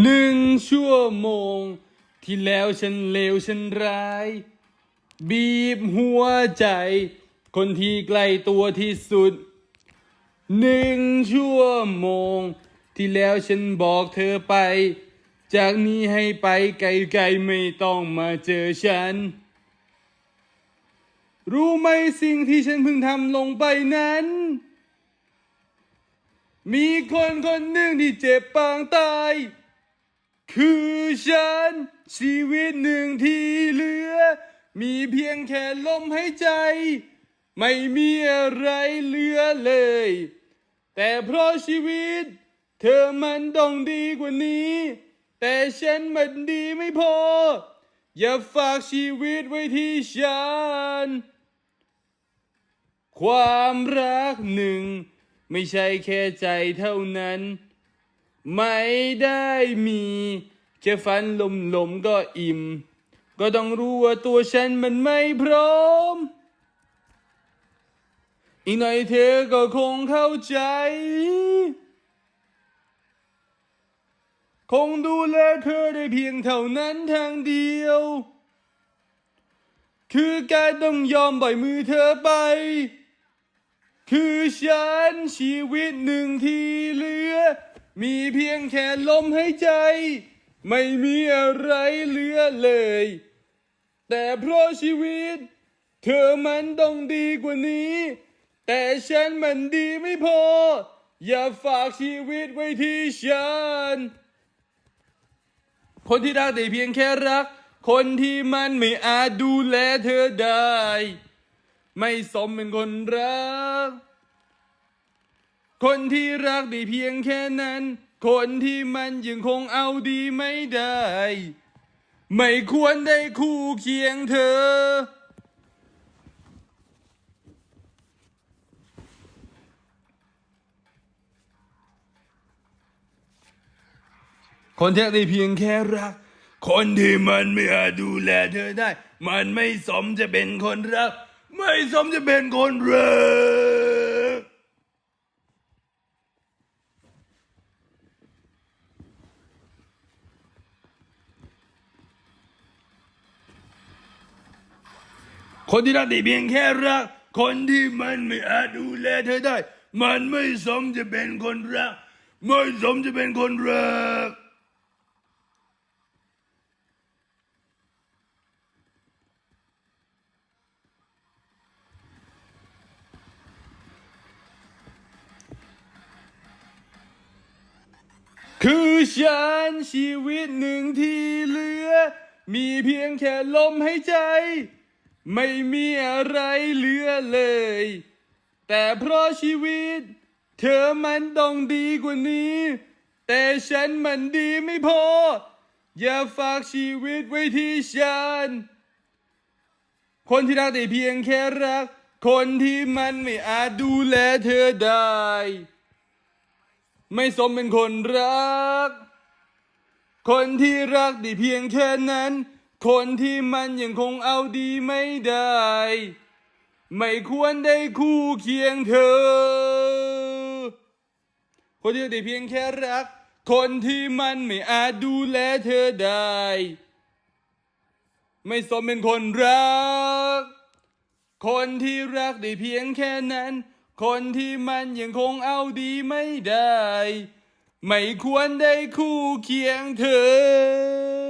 หนึ่งชั่วโมง ที่แล้วฉันเลวฉันร้าย บีบหัวใจ คนที่ใกล้ตัวที่สุดหนึ่งชั่วโมง ที่แล้วฉันบอกเธอไป จากนี้ให้ไปไกลๆไม่ต้องมาเจอฉัน รู้ไหมสิ่งที่ฉันเพิ่งทำลงไปนั้น มีคนคนหนึ่งที่เจ็บปางตาย คือฉัน ชีวิตหนึ่งที่เหลือ มีเพียงแค่ลมหายใจ ไม่มีอะไรเหลือเลย แต่เพราะชีวิต เธอมันต้องดีกว่านี้ แต่ฉันมันดีไม่พอ อย่าฝากชีวิตไว้ที่ฉัน ความรักหนึ่ง ไม่ใช่แค่ใจเท่านั้น ไม่ได้มี แค่ฝันลมๆก็อิ่ม ก็ต้องรู้ว่าตัวฉันมันไม่พร้อม อีกหน่อยเธอก็คงเข้าใจ คงดูแลเธอได้เพียงเท่านั้นทางเดียว คือการต้องยอมปล่อยมือเธอไป คือฉันชีวิตหนึ่งที่เหลือ มีเพียงแค่ลมหายใจ ไม่มีอะไรเหลือเลย แต่เพราะชีวิต เธอมันต้องดีกว่านี้ แต่ฉันมันดีไม่พอ อย่าฝากชีวิตไว้ที่ฉัน คนที่รักแต่เพียงแค่รัก คนที่มันไม่อาจดูแลเธอได้ ไม่สมเป็นคนรัก คนที่รักได้เพียงแค่นั้น คนที่มันยังคงเอาดีไม่ได้ ไม่ควรได้คู่เคียงเธอ คนที่รักได้เพียงแค่รัก คนที่มันไม่อาจดูแลเธอได้ มันไม่สมจะเป็นคนรัก ไม่สมจะเป็นคนรัก คนที่รักได้เพียงแค่รัก คนที่มันไม่อาจดูแลเธอได้ มันไม่สมจะเป็นคนรัก ไม่สมจะเป็นคนรักคือฉันชีวิตหนึ่งที่เหลือ มีเพียงแค่ลมหายใจ ไม่มีอะไรเหลือเลย แต่เพราะชีวิต เธอมันต้องดีกว่านี้ แต่ฉันมันดีไม่พอ อย่าฝากชีวิตไว้ที่ฉัน คนที่รักแต่เพียงแค่รัก คนที่มันไม่อาจดูแลเธอได้ ไม่สมเป็นคนรัก คนที่รักได้เพียงแค่นั้น คนที่มันยังคงเอาดีไม่ได้ ไม่ควรได้คู่เคียงเธอ คนที่ได้เพียงแค่รัก คนที่มันไม่อาจดูแลเธอได้ ไม่สมเป็นคนรัก คนที่รักได้เพียงแค่นั้น คนที่มันยังคงเอาดีไม่ได้ ไม่ควรได้คู่เคียงเธอ